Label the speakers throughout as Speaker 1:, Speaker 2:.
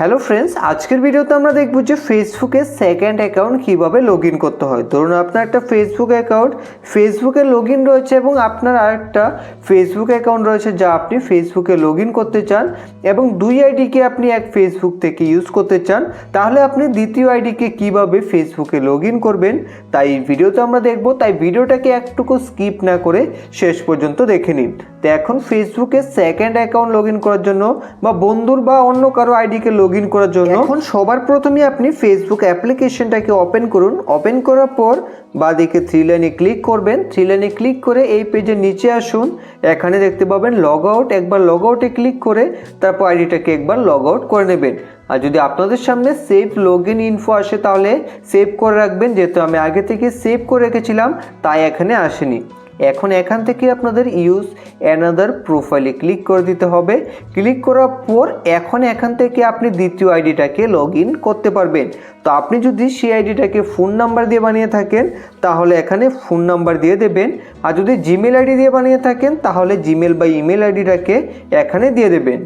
Speaker 1: Hello friends আজকের ভিডিওতে আমরা দেখব যে ফেসবুকে সেকেন্ড অ্যাকাউন্ট কীভাবে লগ ইন করতে হয়। ধরুন আপনার একটা ফেসবুক অ্যাকাউন্ট ফেসবুকে লগ ইন রয়েছে এবং আপনার আরেকটা ফেসবুক অ্যাকাউন্ট রয়েছে যা আপনি ফেসবুকে লগ ইন করতে চান এবং দুই আইডিকে আপনি এক ফেসবুক থেকে ইউজ করতে চান। তাহলে আপনি দ্বিতীয় আইডিকে কীভাবে ফেসবুকে লগ ইন করবেন, তাই ভিডিওতে আমরা দেখব। তাই ভিডিওটাকে একটুকু স্কিপ না করে শেষ পর্যন্ত দেখে নিন। তো এখন ফেসবুকে সেকেন্ড অ্যাকাউন্ট লগ ইন করার জন্য বা বন্ধুর বা অন্য কারও আইডিকে লগ ইন করার জন্য। এখন সবার প্রথমে আপনি ফেসবুক অ্যাপ্লিকেশনটাকে ওপেন করুন। ওপেন করার পর বাদিকে থ্রি লাইনে ক্লিক করবেন। থ্রি লাইনে ক্লিক করে এই পেজের নিচে আসুন। এখানে দেখতে পাবেন লগ আউট একবার লগ আউটে ক্লিক করে তারপর আইডিটাকে একবার লগ আউট করে নেবেন। আর যদি আপনাদের সামনে সেভ লগ ইন ইনফো আসে তাহলে সেভ করে রাখবেন। যেহেতু আমি আগে থেকে সেভ করে রেখেছিলাম, তাই এখানে আসেনি। এখন এখান থেকে আপনাদের ইউজ অ্যানাদার প্রোফাইলে ক্লিক করে দিতে হবে। ক্লিক করার পর এখন এখান থেকে আপনি দ্বিতীয় আইডিটাকে লগ ইন করতে পারবেন। তো আপনি যদি সেই আইডিটাকে ফোন নাম্বার দিয়ে বানিয়ে থাকেন, তাহলে এখানে ফোন নাম্বার দিয়ে দেবেন। আর যদি জিমেল আইডি দিয়ে বানিয়ে থাকেন, তাহলে জিমেল বা ইমেল আইডিটাকে এখানে দিয়ে দেবেন।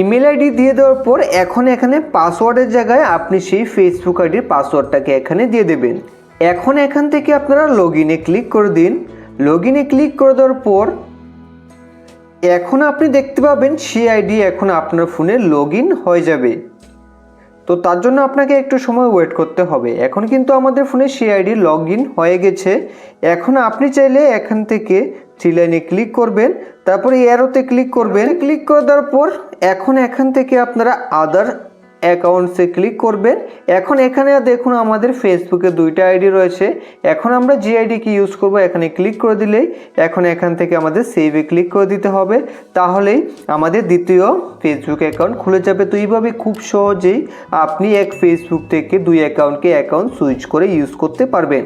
Speaker 1: ইমেল আইডি দিয়ে দেওয়ার পর এখন এখানে পাসওয়ার্ডের জায়গায় আপনি সেই ফেসবুক আইডির পাসওয়ার্ডটাকে এখানে দিয়ে দেবেন। এখন এখান থেকে আপনারা লগ ইনে ক্লিক করে দিন। লগ ইনে ক্লিক করে দেওয়ার পর এখন আপনি দেখতে পাবেন সেই আইডি এখন আপনার ফোনে লগ ইন হয়ে যাবে। তো তার জন্য আপনাকে একটু সময় ওয়েট করতে হবে। এখন কিন্তু আমাদের ফোনে সেই আইডি লগ ইন হয়ে গেছে। এখন আপনি চাইলে এখান থেকে থ্রি লাইনে ক্লিক করবেন। তারপরে এরোতে ক্লিক করবেন। ক্লিক করে দেওয়ার পর এখন এখান থেকে আপনারা আদার অ্যাকাউন্টসে ক্লিক করবেন। এখন এখানে দেখুন আমাদের ফেসবুকে দুইটা আইডি রয়েছে। এখন আমরা যে আইডিকে ইউজ করব এখানে ক্লিক করে দিলেই এখন এখান থেকে আমাদের সেভে ক্লিক করে দিতে হবে। তাহলেই আমাদের দ্বিতীয় ফেসবুক অ্যাকাউন্ট খুলে যাবে। তো এইভাবে খুব সহজেই আপনি এক ফেসবুক থেকে দুই অ্যাকাউন্টকে অ্যাকাউন্ট সুইচ করে ইউজ করতে পারবেন।